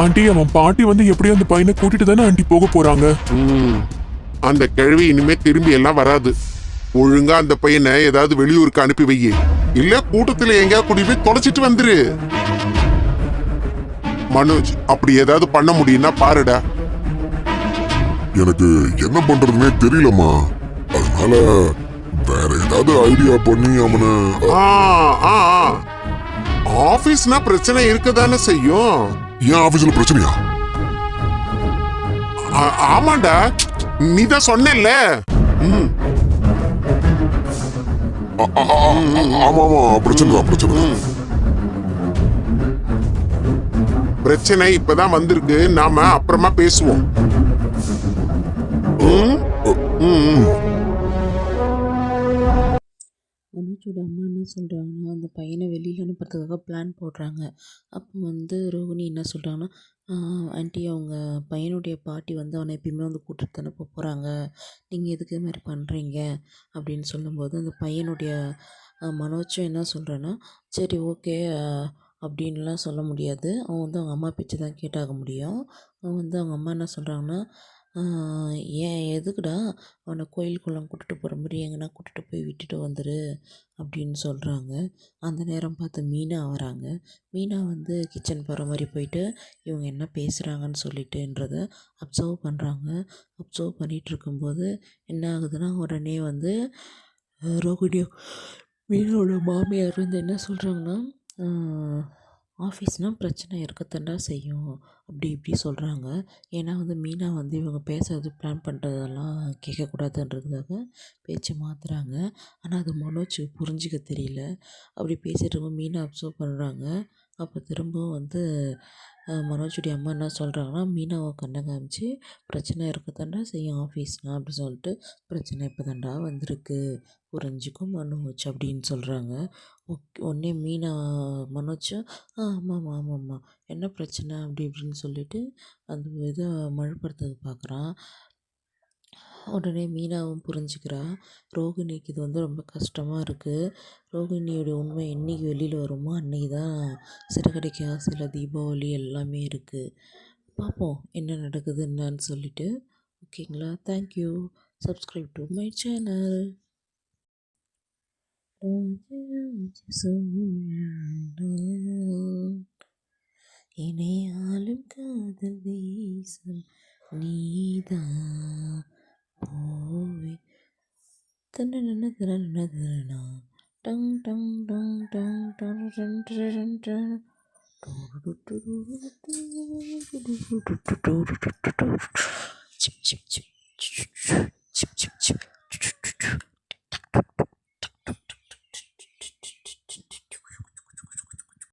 Aunty அவன் பாட்டி வந்து எப்படியும் அந்த பையனை கூட்டிட்டு தானே ஆண்டி போக போறாங்க. ம். அந்த கிழவி இனிமே திரும்பி எல்லாம் வராது. ஒழுங்கா அந்த பையனை ஏதாவது வெளியூருக்கு அனுப்பி வை. இல்ல கூட்டத்துல எங்கேயா கூட்டி போய் தொலைச்சிட்டு வந்துரு. மனோஜ் அப்படி ஏதாவது பண்ண முடியும்னா பாருடா. எனக்கு என்ன பண்றதுனே தெரியலம்மா. அதனால வேற ஏதாவது ஐடியா பண்ணி அவனை ஆ, ஆ, ஆ. ஆபீஸ்னா பிரச்சனை இருக்கதானே செய்யும். என் ஆபீஸ்ல பிரச்சனையா? ஆமாண்டா. நீ தான் ஆ- ஆமா ஆமா பிரச்சனை தான் பிரச்சனை பிரச்சனை இப்பதான் வந்திருக்கு. நாம அப்புறமா பேசுவோம். ம்? ம், ம். அம்மா என்ன சொல்கிறாங்கன்னா அந்த பையனை வெளியில் அனுப்புறதுக்காக பிளான் போடுறாங்க. அப்போ வந்து ரோகிணி என்ன சொல்கிறாங்கன்னா ஆண்டி அவங்க பையனுடைய பாட்டி வந்து அவனை எப்பயுமே வந்து கூட்டிட்டு தானே போகிறாங்க நீங்கள் எதுக்கு இது மாதிரி பண்ணுறீங்க அப்படின்னு சொல்லும்போது அந்த பையனுடைய மனோச்சம் என்ன சொல்கிறேன்னா சரி ஓகே அப்படின்லாம் சொல்ல முடியாது. அவன் வந்து அவங்க அம்மா பேச்சு தான் கேட்டாக முடியும். அவன் வந்து அவங்க அம்மா என்ன சொல்கிறாங்கன்னா ஏன் எதுக்குடா அவனை கோயில் குளம் கூட்டிட்டு போகிற மாதிரி எங்கன்னா கூட்டிட்டு போய் விட்டுட்டு வந்துரு அப்படின்னு சொல்கிறாங்க அந்த நேரம் பார்த்து மீனா வராங்க. மீனா வந்து கிச்சன் போகிற மாதிரி போயிட்டு இவங்க என்ன பேசுகிறாங்கன்னு சொல்லிட்டுன்றத அப்சர்வ் பண்ணுறாங்க அப்சர்வ் பண்ணிகிட்டு இருக்கும்போது என்ன ஆகுதுன்னா உடனே வந்து ரோகிணியோ மீனோட மாமியார் வந்து என்ன சொல்கிறாங்கன்னா ஆஃபீஸ்னால் பிரச்சனை இருக்கத்தான்டா செய்யும். அப்படி இப்படி சொல்கிறாங்க ஏன்னா வந்து மீனா வந்து இவங்க பேசுறது பிளான் பண்ணுறதெல்லாம் கேட்கக்கூடாதுன்றதுக்காக பேச்சு மாற்றுறாங்க ஆனால் அது மனோஜ் புரிஞ்சிக்க தெரியல. அப்படி பேசிட்டு இருக்கும்போது மீனா அப்சர்வ் பண்ணுறாங்க அப்போ திரும்பவும் வந்து மனோஜுடைய அம்மா என்ன சொல்கிறாங்கன்னா மீனாவை கண்ணை காமிச்சு பிரச்சனை இருக்கத்தாண்டா செய்யும் ஆஃபீஸ்னால் அப்படி சொல்லிட்டு பிரச்சனை இப்போ தாண்டா வந்திருக்கு புரிஞ்சுக்கும் மனோஜ் அப்படின்னு சொல்கிறாங்க ஓகே உடனே மீனா மனோஜ் ஆ ஆமாம்மா ஆமாம்மா என்ன பிரச்சனை? அப்படி இப்படின்னு சொல்லிட்டு அந்த இதை மழைப்படுத்துறது பார்க்குறான். உடனே மீனாவும் புரிஞ்சுக்கிறா. ரோகிணிக்கு இது வந்து ரொம்ப கஷ்டமாக இருக்குது ரோகிணியோடைய உண்மை என்றைக்கு வெளியில் வருமோ அன்னைக்கு தான் சிறகடிக்க ஆசையில் தீபாவளி எல்லாமே இருக்குது பார்ப்போம் என்ன நடக்குது என்னன்னு சொல்லிட்டு. ஓகேங்களா? Thank you subscribe to my channel இணையாலும் காதல் தேசம் நீதான். டங் டங் டங் டங் டங் டங் டங் டங் சிப் சிப் சிப் சிப் சிப் சிப் சிப்